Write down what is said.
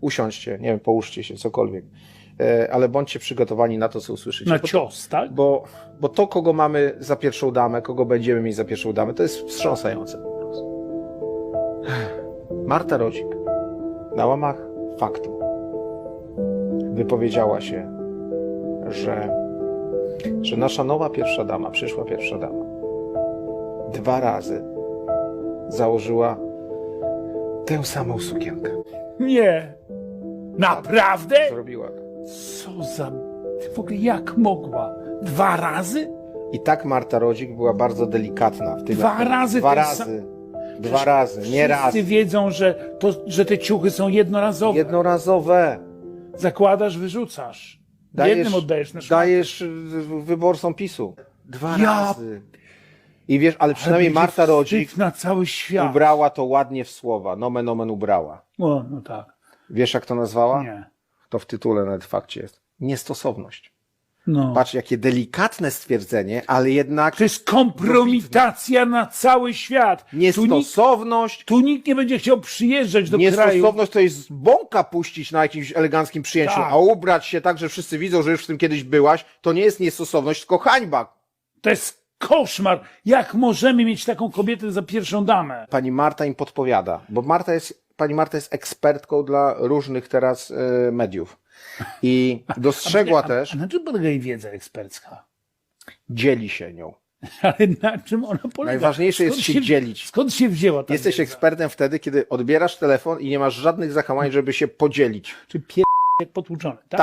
usiądźcie, nie wiem, połóżcie się, cokolwiek. E, Ale bądźcie przygotowani na to, co usłyszycie. Na Bo- cios, tak? Bo, bo to, kogo mamy za pierwszą damę, kogo będziemy mieć za pierwszą damę, to jest wstrząsające. Marta Rodzik na łamach faktu wypowiedziała się, że, że nasza nowa pierwsza dama, przyszła pierwsza dama, dwa razy założyła tę samą sukienkę. Nie. Naprawdę? Zrobiła. Co za... W ogóle jak mogła? Dwa razy? I tak Marta Rodzik była bardzo delikatna w tym. Dwa razy Dwa ten razy. Dwa razy, nie raz. Wszyscy wiedzą, że, to, że te ciuchy są jednorazowe. Jednorazowe. Zakładasz, wyrzucasz. Jednym oddajesz na szmat. Dajesz y, wyborcom PiSu. Dwa Ja- razy. I wiesz, ale przynajmniej będzie Marta wstyd Rodzik na cały świat. ubrała to ładnie w słowa. Nomen omen ubrała. O, no tak. Wiesz, jak to nazwała? Nie. To w tytule nawet w fakcie jest. Niestosowność. No. Patrz, jakie delikatne stwierdzenie, ale jednak To jest kompromitacja na cały świat. Tu nikt, niestosowność. tu nikt nie będzie chciał przyjeżdżać do kraju. Niestosowność to jest bąka puścić na jakimś eleganckim przyjęciu, Tak. a ubrać się tak, że wszyscy widzą, że już w tym kiedyś byłaś, to nie jest niestosowność, tylko hańba. To jest koszmar. Jak możemy mieć taką kobietę za pierwszą damę? Pani Marta im podpowiada, bo Marta jest, pani Marta jest ekspertką dla różnych teraz e, mediów. I dostrzegła a, też, A na czym polega jej wiedza ekspercka? dzieli się nią. Ale na czym ona polega? Najważniejsze jest się dzielić. Skąd się wzięła ta Jesteś wiedza? ekspertem wtedy, kiedy odbierasz telefon i nie masz żadnych zahamowań, żeby się podzielić. Czy pier... jak potłuczony, tak? Tak.